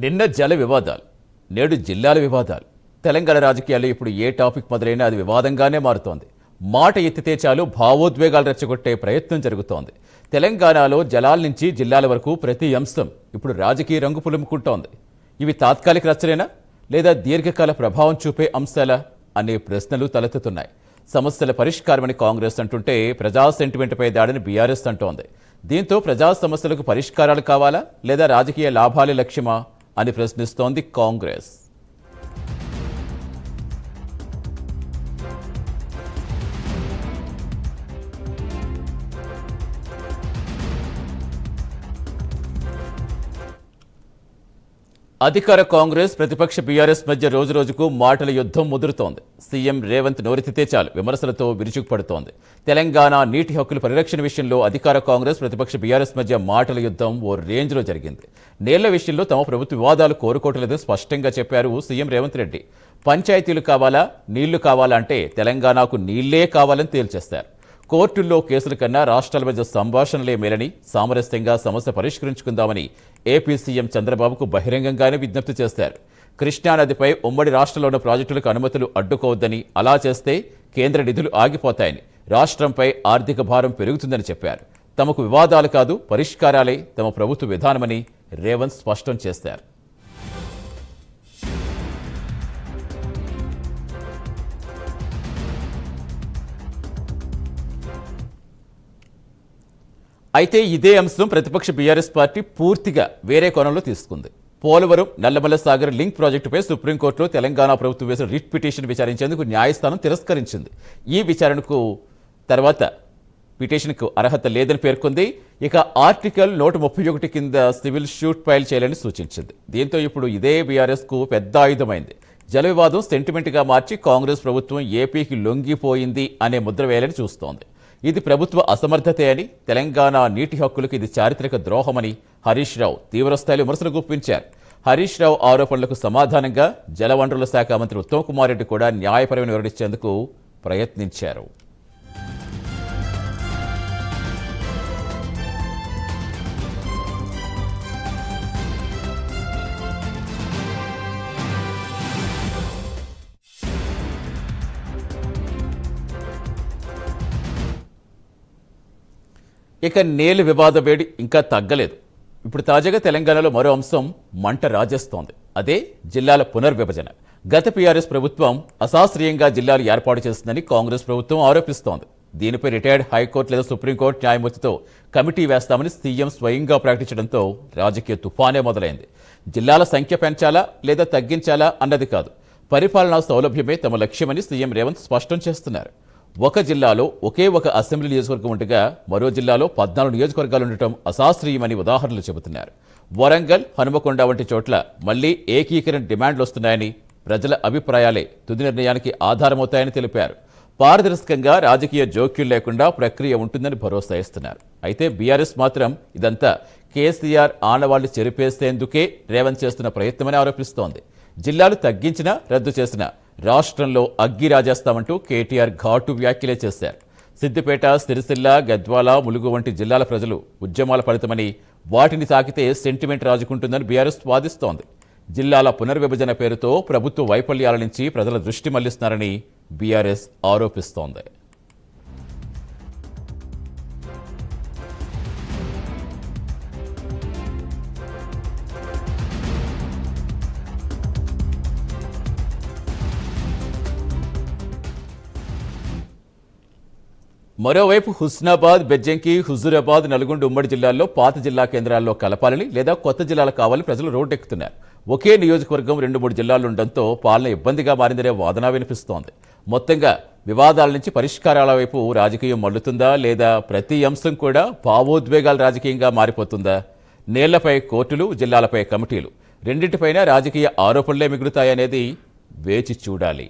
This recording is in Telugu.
నిన్న జల వివాదాలు నేడు జిల్లాల వివాదాలు. తెలంగాణ రాజకీయాల్లో ఇప్పుడు ఏ టాపిక్ మొదలైనా అది వివాదంగానే మారుతోంది. మాట ఎత్తితే చాలు భావోద్వేగాలు రెచ్చగొట్టే ప్రయత్నం జరుగుతోంది. తెలంగాణలో జలాల నుంచి జిల్లాల వరకు ప్రతి అంశం ఇప్పుడు రాజకీయ రంగు పులుముకుంటోంది. ఇవి తాత్కాలిక రచనేనా లేదా దీర్ఘకాల ప్రభావం చూపే అంశాలా? అనే ప్రశ్నలు తలెత్తుతున్నాయి. సమస్యల పరిష్కారమని కాంగ్రెస్ అంటుంటే ప్రజా సెంటిమెంట్పై దాడిని బీఆర్ఎస్ అంటోంది. దీంతో ప్రజా సమస్యలకు పరిష్కారాలు కావాలా? లేదా రాజకీయ లాభాలే లక్ష్యమా? అని ప్రశ్నిస్తోంది కాంగ్రెస్ అధికార కాంగ్రెస్ ప్రతిపక్ష బీఆర్ఎస్ మధ్య రోజు రోజుకు మాటల యుద్ధం ముదురుతోంది. సీఎం రేవంత్ నోరెత్తితే చాలు విమర్శలతో విరుచుకుపడుతోంది. తెలంగాణ నీటి హక్కుల పరిరక్షణ విషయంలో అధికార కాంగ్రెస్ ప్రతిపక్ష బీఆర్ఎస్ మధ్య మాటల యుద్ధం ఓ రేంజ్లో జరిగింది. నీళ్ళ విషయంలో తమ ప్రభుత్వ వివాదాలు కోరుకోవట్లేదని స్పష్టంగా చెప్పారు సీఎం రేవంత్ రెడ్డి. పంచాయతీలు కావాలా? నీళ్ళు కావాలా అంటే తెలంగాణకు నీళ్ళే కావాలని తేల్చేస్తారు. కోర్టుల్లో కేసుల కన్నా రాష్ట్రాల మధ్య సంభాషణలే మేలని సామరస్యంగా సమస్య పరిష్కరించుకుందామని ఏపీ సీఎం చంద్రబాబుకు బహిరంగంగానే విజ్ఞప్తి చేశారు. కృష్ణానదిపై ఉమ్మడి రాష్ట్రంలో ఉన్న ప్రాజెక్టులకు అనుమతులు అడ్డుకోవద్దని అలా చేస్తే కేంద్ర నిధులు ఆగిపోతాయని రాష్ట్రంపై ఆర్థిక భారం పెరుగుతుందని చెప్పారు. తమకు వివాదాలు కాదు పరిష్కారాలే తమ ప్రభుత్వ విధానమని రేవంత్ స్పష్టం చేశారు. అయితే ఇదే అంశం ప్రతిపక్ష బీఆర్ఎస్ పార్టీ పూర్తిగా వేరే కోణంలో తీసుకుంది. పోలవరం నల్లమల్ల సాగర్ లింక్ ప్రాజెక్టుపై సుప్రీంకోర్టులో తెలంగాణ ప్రభుత్వం వేసిన రిట్ పిటిషన్ విచారించేందుకు న్యాయస్థానం తిరస్కరించింది. ఈ విచారణకు తర్వాత పిటిషన్కు అర్హత లేదని పేర్కొంది. ఇక ఆర్టికల్ నూట ముప్పై ఒకటి కింద సివిల్ షూట్ ఫైల్ చేయాలని సూచించింది. దీంతో ఇప్పుడు ఇదే బీఆర్ఎస్కు పెద్ద ఆయుధమైంది. జల వివాదం సెంటిమెంట్గా మార్చి కాంగ్రెస్ ప్రభుత్వం ఏపీకి లొంగిపోయింది అనే ముద్ర వేయాలని చూస్తోంది. ఇది ప్రభుత్వ అసమర్థతే అని తెలంగాణ నీటి హక్కులకు ఇది చారిత్రక ద్రోహమని హరీష్ రావు తీవ్రస్థాయిలో విమర్శలు గుప్పించారు. హరీష్ రావు ఆరోపణలకు సమాధానంగా జలవనరుల శాఖ మంత్రి ఉత్తమ్ కుమార్ రెడ్డి కూడా న్యాయపరమైన వివరించేందుకు ప్రయత్నించారు. ఇక నేలు వివాద వేడి ఇంకా తగ్గలేదు. ఇప్పుడు తాజాగా తెలంగాణలో మరో అంశం మంట రాజేస్తోంది. అదే జిల్లాల పునర్విభజన. గత పీఆర్ఎస్ ప్రభుత్వం అశాస్త్రీయంగా జిల్లాలు ఏర్పాటు చేస్తుందని కాంగ్రెస్ ప్రభుత్వం ఆరోపిస్తోంది. దీనిపై రిటైర్డ్ హైకోర్టు లేదా సుప్రీంకోర్టు న్యాయమూర్తితో కమిటీ వేస్తామని సీఎం స్వయంగా ప్రకటించడంతో రాజకీయ తుఫానే మొదలైంది. జిల్లాల సంఖ్య పెంచాలా లేదా తగ్గించాలా అన్నది కాదు. పరిపాలనా సౌలభ్యమే తమ లక్ష్యమని సీఎం రేవంత్ స్పష్టం చేస్తున్నారు. ఒక జిల్లాలో ఒకే ఒక అసెంబ్లీ నియోజకవర్గం ఉండగా మరో జిల్లాలో పద్నాలుగు నియోజకవర్గాలు ఉండటం అశాస్త్రీయమని ఉదాహరణలు చెబుతున్నారు. వరంగల్ హనుమకొండ వంటి చోట్ల మళ్ళీ ఏకీకరణ డిమాండ్లు వస్తున్నాయని ప్రజల అభిప్రాయాలే తుది నిర్ణయానికి ఆధారమవుతాయని తెలిపారు. పారదర్శకంగా రాజకీయ జోక్యం లేకుండా ప్రక్రియ ఉంటుందని భరోసా ఇస్తున్నారు. అయితే బీఆర్ఎస్ మాత్రం ఇదంతా కేసీఆర్ ఆనవాళ్ళు చెరిపేసేందుకే రేవంత్ చేస్తున్న ప్రయత్నమని ఆరోపిస్తోంది. జిల్లాలు తగ్గించినా రద్దు చేసినా రాష్ట్రంలో అగ్గి రాజేస్తామంటూ కేటీఆర్ ఘాటు వ్యాఖ్యలే చేశారు. సిద్దిపేట సిరిసిల్ల గద్వాల ములుగు వంటి జిల్లాల ప్రజలు ఉద్యమాల ఫలితమని వాటిని తాకితే సెంటిమెంట్ రాజుకుంటుందని బీఆర్ఎస్ వాదిస్తోంది. జిల్లాల పునర్విభజన పేరుతో ప్రభుత్వ వైఫల్యాల నుంచి ప్రజల దృష్టి మళ్ళిస్తున్నారని బీఆర్ఎస్ ఆరోపిస్తోంది. మరోవైపు హుస్నాబాద్ బెజ్జంకి హుజూరాబాద్ నల్గొండ ఉమ్మడి జిల్లాల్లో పాత జిల్లా కేంద్రాల్లో కలపాలని లేదా కొత్త జిల్లాలు కావాలని ప్రజలు రోడ్డెక్కుతున్నారు. ఒకే నియోజకవర్గం రెండు మూడు జిల్లాలు ఉండడంతో పాలన ఇబ్బందిగా మారిందనే వాదన వినిపిస్తోంది. మొత్తంగా వివాదాల నుంచి పరిష్కారాల వైపు రాజకీయం మల్లుతుందా లేదా ప్రతి అంశం కూడా భావోద్వేగాల రాజకీయంగా మారిపోతుందా? నేళ్ళపై కోర్టులు జిల్లాలపై కమిటీలు రెండింటిపైన రాజకీయ ఆరోపణలే మిగులుతాయనేది వేచి చూడాలి.